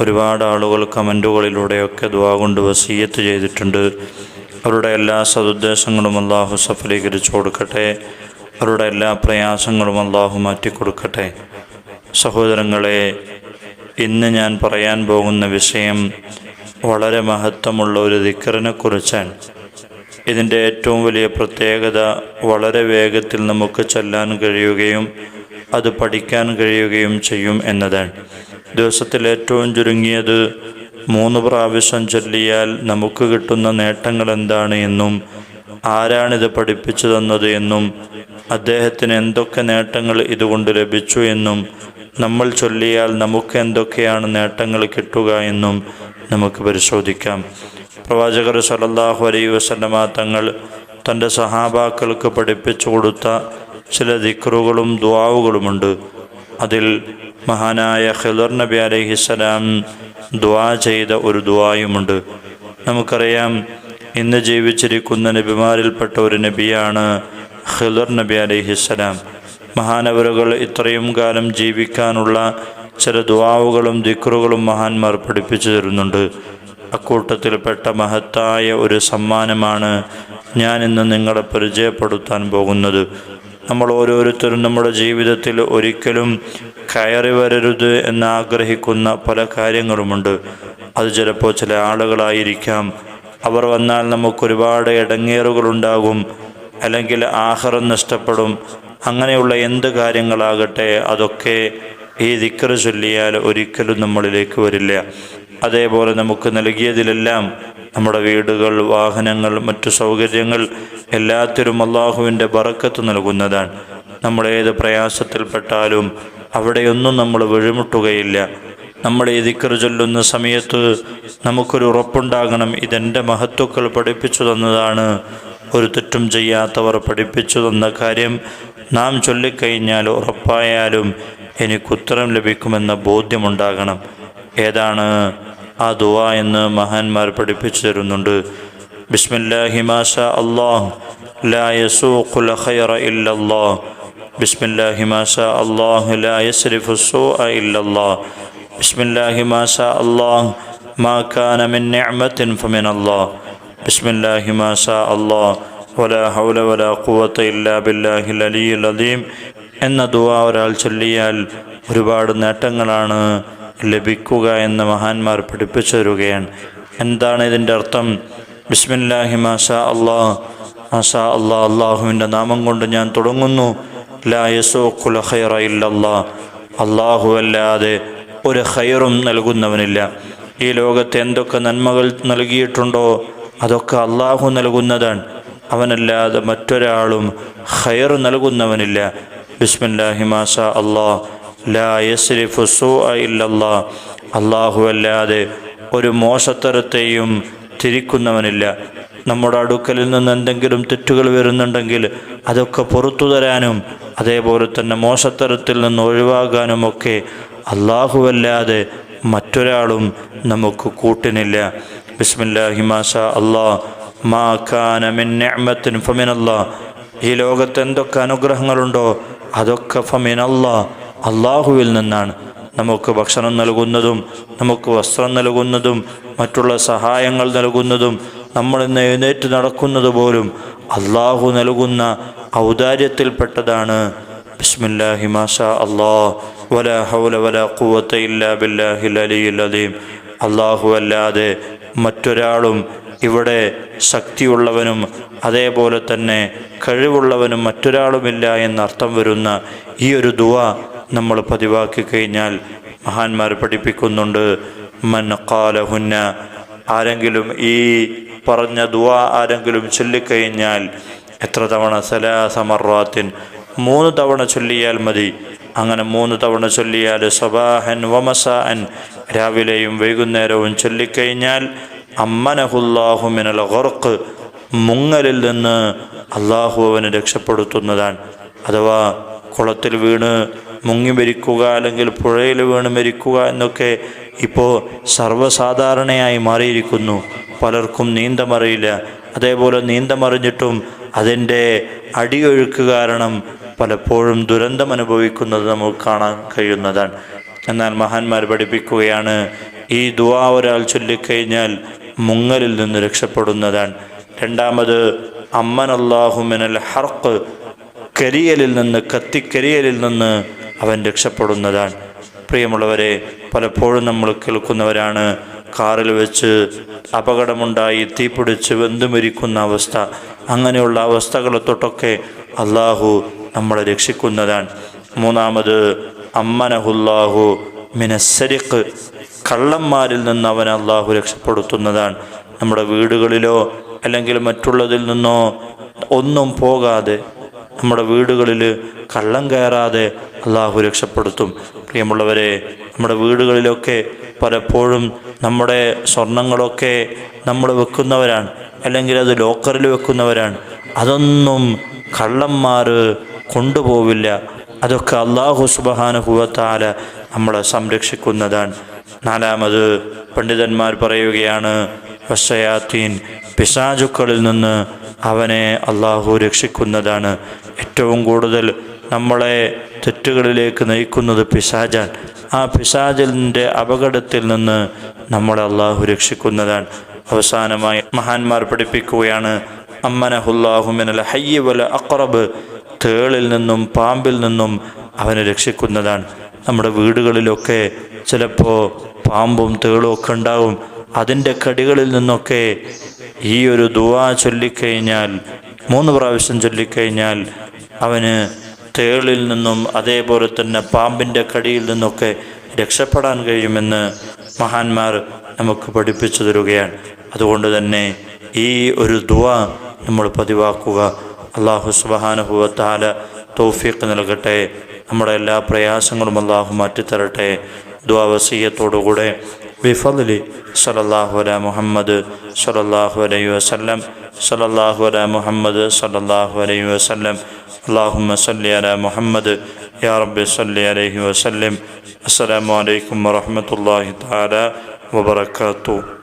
ഒരുപാട് ആളുകൾ കമന്റുകളിലൂടെയൊക്കെ ദുവാ കൊണ്ട് വസീയത്ത് ചെയ്തിട്ടുണ്ട്. അവരുടെ എല്ലാ സതുദ്ദേശങ്ങളും അള്ളാഹു സഫലീകരിച്ചു കൊടുക്കട്ടെ. അവരുടെ എല്ലാ പ്രയാസങ്ങളും അള്ളാഹു മാറ്റിക്കൊടുക്കട്ടെ. സഹോദരങ്ങളെ ഇന്ന് ഞാൻ പറയാൻ പോകുന്ന വിഷയം വളരെ മഹത്വമുള്ള ഒരു ദിക്കറിനെ കുറിച്ചാണ് ഇതിന്റെ ഏറ്റവും വലിയ പ്രത്യേകത വളരെ വേഗത്തിൽ നമുക്ക് ചെല്ലാൻ കഴിയുകയും അത് പഠിക്കാൻ കഴിയുകയും ചെയ്യും എന്നതാണ്. ദിവസത്തിൽ ഏറ്റവും ചുരുങ്ങിയത് മൂന്ന് പ്രാവശ്യം ചൊല്ലിയാൽ നമുക്ക് കിട്ടുന്ന നേട്ടങ്ങൾ എന്താണ് എന്നും ആരാണിത് പഠിപ്പിച്ചു തന്നത് എന്നും അദ്ദേഹത്തിന് എന്തൊക്കെ നേട്ടങ്ങൾ ഇതുകൊണ്ട് ലഭിച്ചു എന്നും നമ്മൾ ചൊല്ലിയാൽ നമുക്ക് എന്തൊക്കെയാണ് നേട്ടങ്ങൾ കിട്ടുക എന്നും നമുക്ക് പരിശോധിക്കാം. പ്രവാചകർ സലല്ലാഹു അലൈ വസല്ലമ തങ്ങൾ തന്റെ സഹാബാക്കൾക്ക് പഠിപ്പിച്ചു കൊടുത്ത ചില ദിക്റുകളും ദ്വാവുകളുമുണ്ട് അതിൽ മഹാനായ ഖിദർ നബി അലൈഹിസ്സലാം ദ്വാ ചെയ്ത ഒരു ദ്വായുമുണ്ട് നമുക്കറിയാം ഇന്ന് ജീവിച്ചിരിക്കുന്ന നബിമാരിൽപ്പെട്ട ഒരു നബിയാണ് ഖിദർ നബി അലൈഹിസ്സലാം മഹാനവരുകൾ ഇത്രയും കാലം ജീവിക്കാനുള്ള ചില ദ്വാവുകളും ദിക്റുകളും മഹാന്മാർ പഠിപ്പിച്ചു തരുന്നുണ്ട്. അക്കൂട്ടത്തിൽപ്പെട്ട മഹത്തായ ഒരു സമ്മാനമാണ് ഞാൻ ഇന്ന് നിങ്ങളെ പരിചയപ്പെടുത്താൻ പോകുന്നത്. നമ്മൾ ഓരോരുത്തരും നമ്മുടെ ജീവിതത്തിൽ ഒരിക്കലും കയറി വരരുത് എന്ന് ആഗ്രഹിക്കുന്ന പല കാര്യങ്ങളുമുണ്ട്. അത് ചിലപ്പോൾ ചില ആളുകളായിരിക്കാം. അവർ വന്നാൽ നമുക്കൊരുപാട് ഇടങ്ങേറുകളുണ്ടാകും. അല്ലെങ്കിൽ ആഹാരം നഷ്ടപ്പെടും. അങ്ങനെയുള്ള എന്ത് കാര്യങ്ങളാകട്ടെ അതൊക്കെ ഈ ദിക്കറ് ചൊല്ലിയാൽ ഒരിക്കലും നമ്മളിലേക്ക് വരില്ല. അതേപോലെ നമുക്ക് നൽകിയതിലെല്ലാം നമ്മുടെ വീടുകൾ വാഹനങ്ങൾ മറ്റു സൗകര്യങ്ങൾ എല്ലാത്തിലും അള്ളാഹുവിന്റെ ബറക്കത്ത് നൽകുന്നതാണ്. നമ്മളേത് പ്രയാസത്തിൽപ്പെട്ടാലും അവിടെയൊന്നും നമ്മൾ വിഴുമുട്ടുകയില്ല. നമ്മൾ ഈ ദിക്കർ ചൊല്ലുന്ന സമയത്ത് നമുക്കൊരു ഉറപ്പുണ്ടാകണം. ഇതെന്റെ മഹത്വക്കൾ പഠിപ്പിച്ചു തന്നതാണ്. ഒരു തെറ്റും ചെയ്യാത്തവർ പഠിപ്പിച്ചു തന്ന കാര്യം നാം ചൊല്ലിക്കഴിഞ്ഞാൽ ഉറപ്പായാലും എനിക്കുത്തരം ലഭിക്കുമെന്ന ബോധ്യമുണ്ടാകണം. ഏതാണ്? ആ ദുവ എന്ന് മഹാന്മാർ പഠിപ്പിച്ചു തരുന്നുണ്ട്. ബിസ്മില്ലാഹി മാഷ അള്ളാഹ് ലാ യസൂഖുൽ ഖൈറ ഇല്ലല്ലാഹ്. ബിസ്മില്ലാഹി إلا الله بسم الله ما شاء الله ما كان من കാന فمن الله بسم الله ما شاء الله ولا حول ولا ഖുവത ഇല്ലാ بالله العلي العظيم എന്ന ദുവ ഒരാൾ ചൊല്ലിയാൽ ഒരുപാട് നേട്ടങ്ങളാണ് ലഭിക്കുക എന്ന് മഹാന്മാർ പഠിപ്പിച്ചു തരുകയാണ്. എന്താണ് ഇതിന്റെ അർത്ഥം? ബിസ്മില്ലാഹി അള്ളാഹ് മാഷാ അള്ളാഹ് അള്ളാഹുവിന്റെ നാമം കൊണ്ട് ഞാൻ തുടങ്ങുന്നു. ലാ യസൂഖുൽ ഖൈറ ഇല്ലല്ലാ. അള്ളാഹു അല്ലാതെ ഒരു ഖൈറും നൽകുന്നവനില്ല. ഈ ലോകത്ത് എന്തൊക്കെ നന്മകൾ നൽകിയിട്ടുണ്ടോ അതൊക്കെ അള്ളാഹു നൽകുന്നതാണ്. അവനല്ലാതെ മറ്റൊരാളും ഖൈർ നൽകുന്നവനില്ല. ബിസ്മില്ലാഹി മാഷാ അള്ളാഹ് ലാ യസ്രിഫു സൂഅ ഇല്ലല്ലാ. അള്ളാഹു അല്ലാതെ ഒരു മോശത്തരത്തെയും തിരിക്കുന്നവനില്ല. നമ്മുടെ അടുക്കലിൽ നിന്ന് എന്തെങ്കിലും തെറ്റുകൾ വരുന്നുണ്ടെങ്കിൽ അതൊക്കെ പുറത്തു തരാനും അതേപോലെ തന്നെ മോശത്തരത്തിൽ നിന്ന് ഒഴിവാകാനും ഒക്കെ അല്ലാഹുവല്ലാതെ മറ്റൊരാളും നമുക്ക് കൂട്ടിനില്ല. ബിസ്മില്ലാഹി മാഷാ മാ കാന മിൻ നിഅമത്തിൻ ഫമിനല്ലാ. ഈ ലോകത്ത് എന്തൊക്കെ അനുഗ്രഹങ്ങളുണ്ടോ അതൊക്കെ ഫമിൻ അല്ലാ അള്ളാഹുവിൽ നിന്നാണ്. നമുക്ക് ഭക്ഷണം നൽകുന്നതും നമുക്ക് വസ്ത്രം നൽകുന്നതും മറ്റുള്ള സഹായങ്ങൾ നൽകുന്നതും നമ്മൾ ഇന്ന് എഴുന്നേറ്റ് നടക്കുന്നത് പോലും അള്ളാഹു നൽകുന്ന ഔദാര്യത്തിൽപ്പെട്ടതാണ്. ബിസ്മില്ലാഹി ഹൗല ഇല്ലാ അലീം അള്ളാഹു അല്ലാതെ മറ്റൊരാളും ഇവിടെ ശക്തിയുള്ളവനും അതേപോലെ തന്നെ കഴിവുള്ളവനും മറ്റൊരാളുമില്ല എന്നർത്ഥം വരുന്ന ഈ ഒരു ദുവ നമ്മൾ പതിവാക്കി കഴിഞ്ഞാൽ മഹാന്മാർ പഠിപ്പിക്കുന്നുണ്ട്. മൻ കാലഹുന്ന ആരെങ്കിലും ഈ പറഞ്ഞ ദുവ ആരെങ്കിലും ചൊല്ലിക്കഴിഞ്ഞാൽ എത്ര തവണ സലാസമറാത്തിൻ മൂന്ന് തവണ ചൊല്ലിയാൽ മതി. അങ്ങനെ മൂന്ന് തവണ ചൊല്ലിയാൽ സബാഹൻ വമസാൻ രാവിലെയും വൈകുന്നേരവും ചൊല്ലിക്കഴിഞ്ഞാൽ അമ്മനഹുല്ലാഹു മിനൽ മുങ്ങലിൽ നിന്ന് അള്ളാഹു അവന് രക്ഷപ്പെടുത്തുന്നതാണ്. അഥവാ കുളത്തിൽ വീണ് മുങ്ങി മരിക്കുക അല്ലെങ്കിൽ പുഴയിൽ വീണ് മരിക്കുക എന്നൊക്കെ ഇപ്പോൾ സർവസാധാരണയായി മാറിയിരിക്കുന്നു. പലർക്കും നീന്തമറിയില്ല. അതേപോലെ നീന്തമറിഞ്ഞിട്ടും അതിന്റെ അടിയൊഴുക്ക് കാരണം പലപ്പോഴും ദുരന്തം അനുഭവിക്കുന്നത് നമുക്ക് കാണാൻ കഴിയുന്നതാണ്. എന്നാൽ മഹാന്മാർ പഠിപ്പിക്കുകയാണ് ഈ ദുവാ ഒരാൾ ചൊല്ലിക്കഴിഞ്ഞാൽ മുങ്ങലിൽ നിന്ന് രക്ഷപ്പെടുന്നതാണ്. രണ്ടാമത് അമ്മൻ അള്ളാഹുമിനൽ ഹർക്ക് കരിയലിൽ നിന്ന് കത്തിക്കരിയലിൽ നിന്ന് അവൻ രക്ഷപ്പെടുന്നതാണ്. പ്രിയമുള്ളവരെ പലപ്പോഴും നമ്മൾ കേൾക്കുന്നവരാണ് കാറിൽ വെച്ച് അപകടമുണ്ടായി തീപിടിച്ച് വെന്തുമിരിക്കുന്ന അവസ്ഥ. അങ്ങനെയുള്ള അവസ്ഥകളെ തൊട്ടൊക്കെ അള്ളാഹു നമ്മളെ രക്ഷിക്കുന്നതാണ്. മൂന്നാമത് അമ്മനഹുല്ലാഹു മിനസരിക്ക് കള്ളന്മാരിൽ നിന്ന് അവൻ അള്ളാഹു രക്ഷപ്പെടുത്തുന്നതാണ്. നമ്മുടെ വീടുകളിലോ അല്ലെങ്കിൽ മറ്റുള്ളതിൽ നിന്നോ ഒന്നും പോകാതെ നമ്മുടെ വീടുകളിൽ കള്ളം കയറാതെ അള്ളാഹു രക്ഷപ്പെടുത്തും. പ്രിയമുള്ളവരെ നമ്മുടെ വീടുകളിലൊക്കെ പലപ്പോഴും നമ്മുടെ സ്വർണങ്ങളൊക്കെ നമ്മൾ വെക്കുന്നവരാണ് അല്ലെങ്കിൽ അത് ലോക്കറിൽ വെക്കുന്നവരാണ്. അതൊന്നും കള്ളന്മാർ കൊണ്ടുപോവില്ല. അതൊക്കെ അള്ളാഹു സുബഹാനുഭവത്താല നമ്മളെ സംരക്ഷിക്കുന്നതാണ്. നാലാമത് പണ്ഡിതന്മാർ പറയുകയാണ് വസയാത്തീൻ പിശാചുക്കളിൽ നിന്ന് അവനെ അള്ളാഹു രക്ഷിക്കുന്നതാണ് ഏറ്റവും കൂടുതൽ നമ്മളെ തെറ്റുകളിലേക്ക് നയിക്കുന്നത് പിശാജാൻ ആ പിശാചലിന്റെ അപകടത്തിൽ നിന്ന് നമ്മളെ അള്ളാഹു രക്ഷിക്കുന്നതാണ്. അവസാനമായി മഹാന്മാർ പഠിപ്പിക്കുകയാണ് അമ്മനഹുല്ലാഹുമിനൽ ഹയ്യ വല അക്രബ് തേളിൽ നിന്നും പാമ്പിൽ നിന്നും അവനെ രക്ഷിക്കുന്നതാണ്. നമ്മുടെ വീടുകളിലൊക്കെ ചിലപ്പോൾ പാമ്പും തേളും ഒക്കെ ഉണ്ടാവും. അതിന്റെ കടികളിൽ നിന്നൊക്കെ ഈ ഒരു ദുവാ ചൊല്ലിക്കഴിഞ്ഞാൽ മൂന്ന് പ്രാവശ്യം ചൊല്ലിക്കഴിഞ്ഞാൽ അവന് തേളിൽ നിന്നും അതേപോലെ തന്നെ പാമ്പിന്റെ കടിയിൽ നിന്നൊക്കെ രക്ഷപ്പെടാൻ കഴിയുമെന്ന് മഹാന്മാർ നമുക്ക് പഠിപ്പിച്ചു തരുകയാണ്. അതുകൊണ്ട് തന്നെ ഈ ഒരു ദുവ നമ്മൾ പതിവാക്കുക. അള്ളാഹു സുബാനുഭവത്താല തൗഫീഖ് നൽകട്ടെ. നമ്മുടെ എല്ലാ പ്രയാസങ്ങളും അള്ളാഹു മാറ്റിത്തരട്ടെ. ദ്വാവസീയത്തോടുകൂടെ ബിഫലി സലല്ലാഹു അല മുഹമ്മദ് സലല്ലാഹു അലൈഹി വസല്ലം സലല്ലാഹു അല മുഹമ്മദ് സലല്ലാഹു അലൈഹി വസല്ലം. അള്ളാഹുമ്മ സല്ലി അല മുഹമ്മദ് യാ റബ്ബി സല്ലി അലൈഹി വസല്ലം. അസ്സലാമു അലൈക്കും വറഹ്മത്തുള്ളാഹി തആല വബറകാതുഹു.